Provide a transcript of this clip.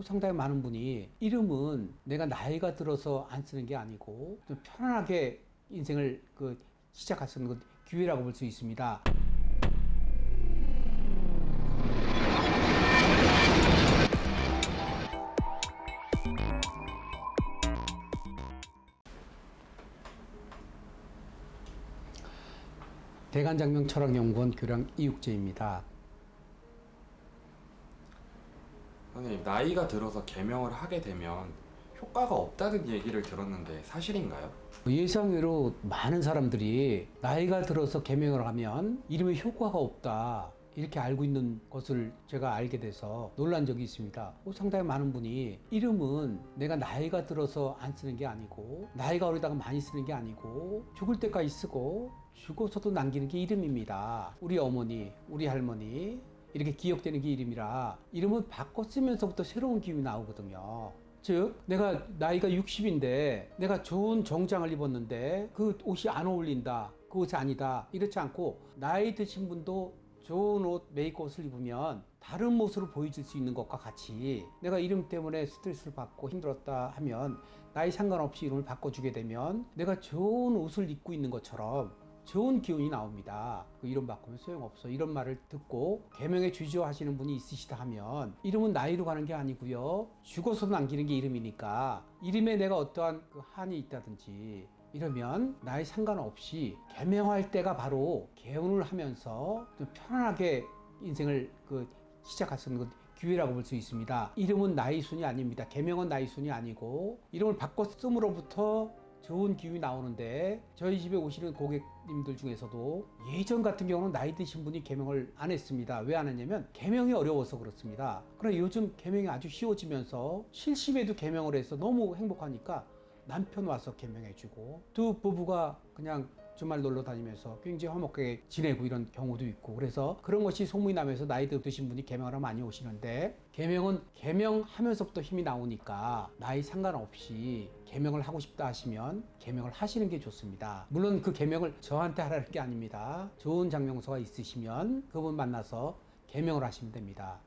어, 상당히 많은 분이 이름은 내가 나이가 들어서 안 쓰는 게 아니고 좀 편안하게 인생을 그 시작할 수 있는 그 기회라고 볼 수 있습니다. 대간장명 철학연구원 교량 이육재입니다. 선생님 나이가 들어서 개명을 하게 되면 효과가 없다는 얘기를 들었는데 사실인가요? 예상외로 많은 사람들이 나이가 들어서 개명을 하면 이름에 효과가 없다. 이렇게 알고 있는 것을 제가 알게 돼서 놀란 적이 있습니다. 어, 상당히 많은 분이 이름은 내가 나이가 들어서 안 쓰는 게 아니고 나이가 어리다가 많이 쓰는 게 아니고 죽을 때까지 쓰고 죽어서도 남기는 게 이름입니다. 우리 어머니, 우리 할머니 이렇게 기억되는 게 이름이라 이름을 바꿔 쓰면서부터 새로운 기운이 나오거든요. 즉 내가 나이가 60인데 내가 좋은 정장을 입었는데 그 옷이 안 어울린다 그 옷이 아니다 이렇지 않고 나이 드신 분도 좋은 옷 메이크업을 입으면 다른 모습으로 보여질 수 있는 것과 같이 내가 이름 때문에 스트레스를 받고 힘들었다 하면 나이 상관없이 이름을 바꿔주게 되면 내가 좋은 옷을 입고 있는 것처럼 좋은 기운이 나옵니다. 그 이름 바꾸면 소용없어. 이런 말을 듣고 개명에 주저하시는 분이 있으시다 하면 이름은 나이로 가는 게 아니고요. 죽어서 남기는 게 이름이니까 이름에 내가 어떠한 그 한이 있다든지 이러면 나이 상관없이 개명할 때가 바로 개운을 하면서 좀 편안하게 인생을 그 시작할 수 있는 그 기회라고 볼 수 있습니다. 이름은 나이 순이 아닙니다. 개명은 나이 순이 아니고 이름을 바꿔 쓰므로부터 좋은 기운이 나오는데 저희 집에 오시는 고객님들 중에서도 예전 같은 경우는 나이 드신 분이 개명을 안 했습니다. 왜 안 했냐면 개명이 어려워서 그렇습니다. 그러나 요즘 개명이 아주 쉬워지면서 실심에도 개명을 해서 너무 행복하니까 남편 와서 개명해주고 두 부부가 그냥 주말 놀러 다니면서 굉장히 화목하게 지내고 이런 경우도 있고 그래서 그런 것이 소문이 나면서 나이 드신 분이 개명하러 많이 오시는데 개명은 개명하면서부터 힘이 나오니까 나이 상관없이 개명을 하고 싶다 하시면 개명을 하시는 게 좋습니다. 물론 그 개명을 저한테 하라는 게 아닙니다. 좋은 장명서가 있으시면 그분 만나서 개명을 하시면 됩니다.